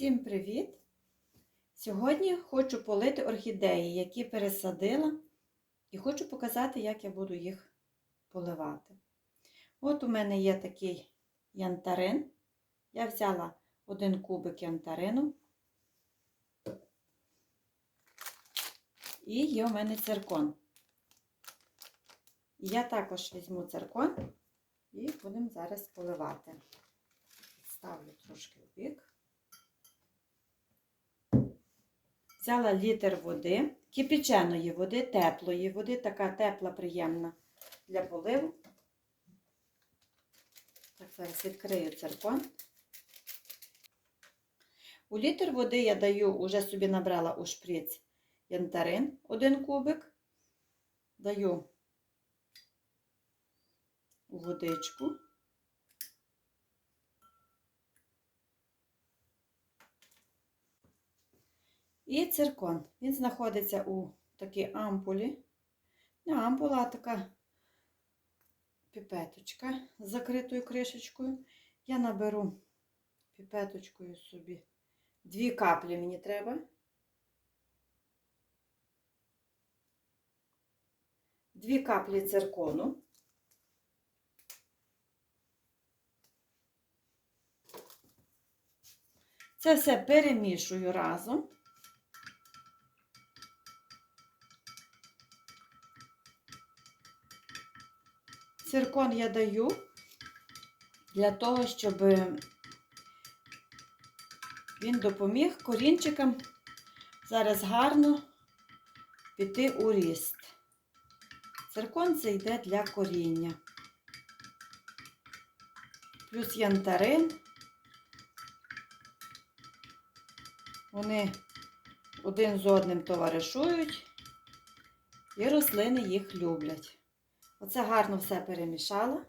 Всім привіт! Сьогодні хочу полити орхідеї, які пересадила, і хочу показати, як я буду їх поливати. От у мене є такий янтарин. Я взяла один кубик янтарину. І є у мене циркон. Я також візьму циркон і будемо зараз поливати. Ставлю трошки в бік. Взяла літр води, кипяченої води, теплої води, така тепла, приємна для поливу. Так, зараз відкрию циркон. У літр води я даю, уже собі набрала у шприц янтарин, один кубик, даю у водичку. І циркон. Він знаходиться у такій ампулі. Не ампула, а така піпеточка з закритою кришечкою. Я наберу піпеточкою собі. Дві каплі мені треба. Дві каплі циркону. Це все перемішую разом. Циркон я даю для того, щоб він допоміг корінчикам зараз гарно піти у ріст. Циркон це йде для коріння. Плюс янтарин. Вони один з одним товаришують, і рослини їх люблять. Оце гарно все перемішала.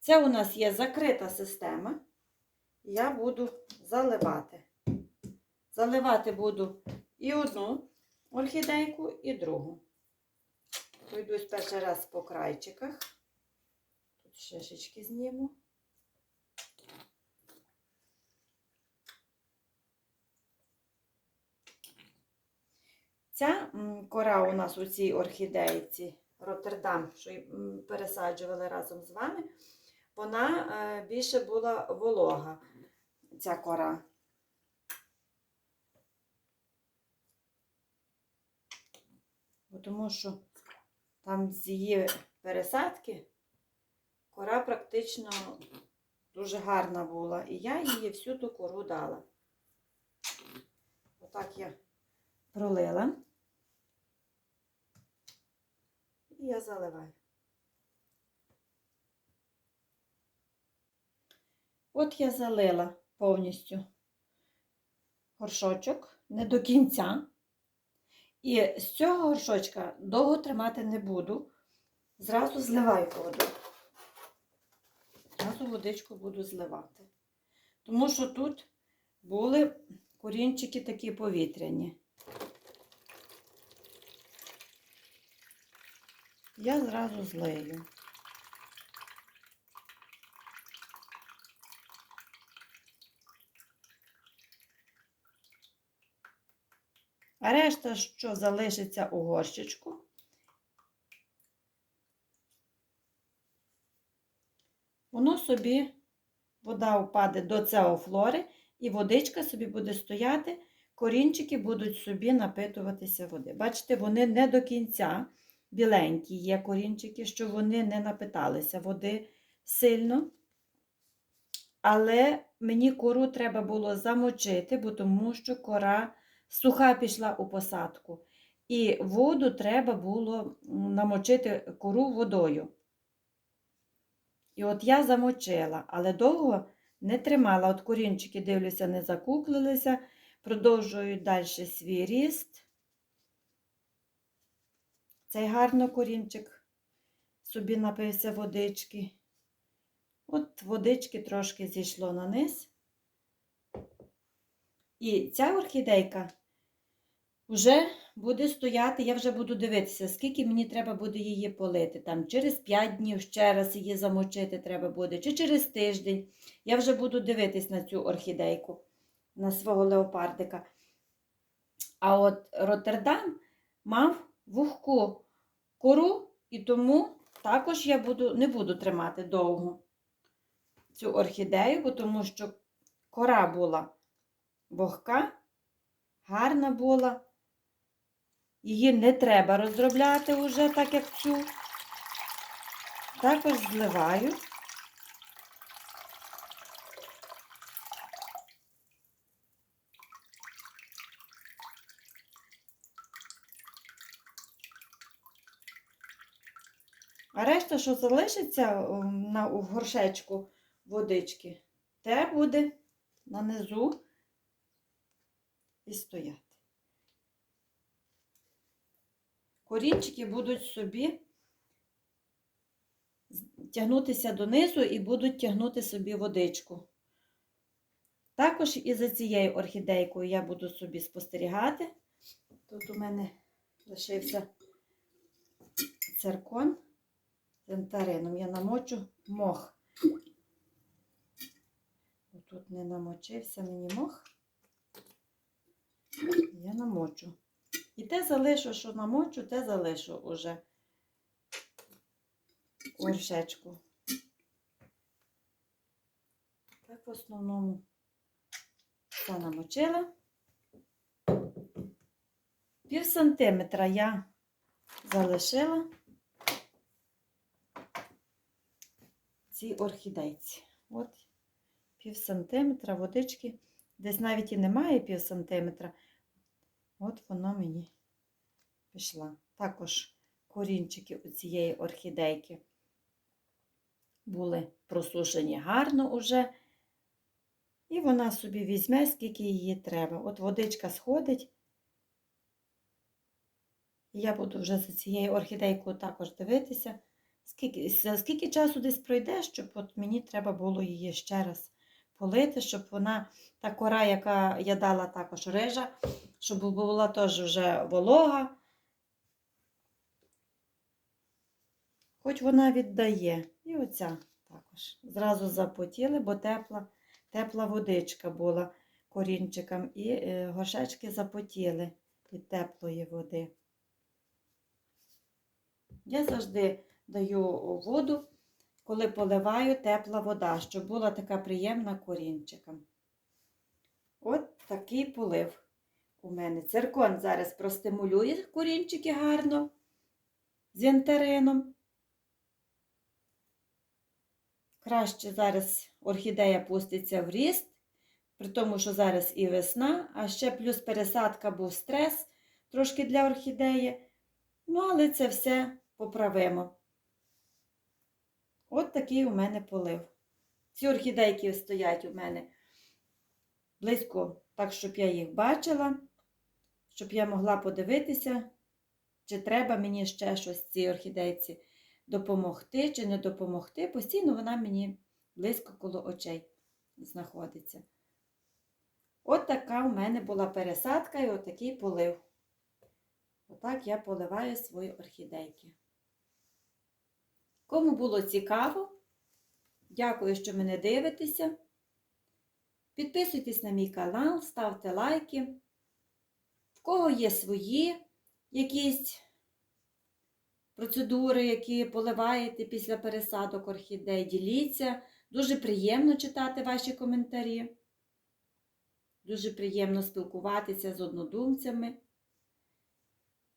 Це у нас є закрита система. Я буду заливати. Заливати буду і одну орхідейку, і другу. Пройдусь перший раз по крайчиках. Тут шишечки зніму. Ця кора у нас у цій орхідейці Роттердам, що пересаджували разом з вами, вона е, більше була волога, ця кора. Тому що там з її пересадки кора практично дуже гарна була. І я її всю ту кору дала. Отак я пролила. І я заливаю. От я залила повністю горшочок, не до кінця. І з цього горшочка довго тримати не буду. Зразу зливаю воду. Зразу водичку буду зливати. Тому що тут були корінчики такі повітряні. Я зразу злею. А решта, що залишиться у горщичку, воно собі, вода впаде до цеофлори, і водичка собі буде стояти, корінчики будуть собі напитуватися води. Бачите, вони не до кінця біленькі є корінчики, що вони не напиталися води сильно. Але мені кору треба було замочити, бо тому що кора суха пішла у посадку. І воду треба було намочити кору водою. І от я замочила, але довго не тримала. От корінчики, дивлюся, не закуклилися, продовжують далі свій ріст. Цей гарно корінчик собі напився водички. От водички трошки зійшло на низ. І ця орхідейка вже буде стояти, я вже буду дивитися, скільки мені треба буде її полити. Там через 5 днів ще раз її замочити треба буде, чи через тиждень. Я вже буду дивитись на цю орхідейку, на свого леопардика. А от Роттердам мав вухку кору, і тому також я буду, не буду тримати довго цю орхідею, бо тому що кора була вогка, гарна була. Її не треба розробляти вже, так як цю. Також зливаю. А решта, що залишиться о, на, у горшечку водички, те буде нанизу і стояти. Корінчики будуть собі тягнутися донизу і будуть тягнути собі водичку. Також і за цією орхідейкою я буду собі спостерігати. Тут у мене лишився циркон з ентарином. Я намочу мох. Тут не намочився мені мох. Я намочу. І те залишу, що намочу, те залишу уже горшечку. Так, в основному все намочила. Пів сантиметра я залишила цій орхідейці. От пів сантиметра водички. Десь навіть і немає пів сантиметра. От воно мені пішла. Також корінчики у цієї орхідейки були просушені гарно уже. І вона собі візьме, скільки її треба. От водичка сходить. І я буду вже за цією орхідейкою також дивитися, скільки, скільки часу десь пройде, щоб от мені треба було її ще раз полити, щоб вона, та кора, яка я дала також рижа, щоб була теж вже волога. Хоч вона віддає. І оця також. Зразу запотіли, бо тепла, тепла водичка була корінчикам, і е, горшечки запотіли від теплої води. Я завжди даю воду, коли поливаю тепла вода, щоб була така приємна корінчикам. От такий полив у мене. Циркон зараз простимулює корінчики гарно з янтарином. Краще зараз орхідея пуститься в ріст, при тому, що зараз і весна, а ще плюс пересадка був стрес трошки для орхідеї. Ну, але це все поправимо. От такий у мене полив. Ці орхідейки стоять у мене близько, так, щоб я їх бачила, щоб я могла подивитися, чи треба мені ще щось цій орхідейці допомогти чи не допомогти. Постійно вона мені близько коло очей знаходиться. От така у мене була пересадка і отакий полив. Отак я поливаю свої орхідейки. Кому було цікаво, дякую, що мене дивитеся. Підписуйтесь на мій канал, ставте лайки. В кого є свої якісь процедури, які поливаєте після пересадок орхідей, діліться. Дуже приємно читати ваші коментарі. Дуже приємно спілкуватися з однодумцями,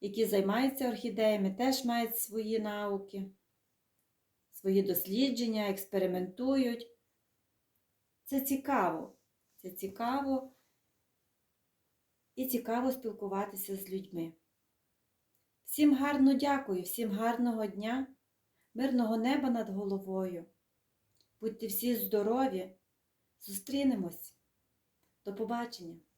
які займаються орхідеями, теж мають свої науки, свої дослідження, експериментують. Це цікаво. Це цікаво і цікаво спілкуватися з людьми. Всім гарно дякую, всім гарного дня, мирного неба над головою. Будьте всі здорові, зустрінемось. До побачення!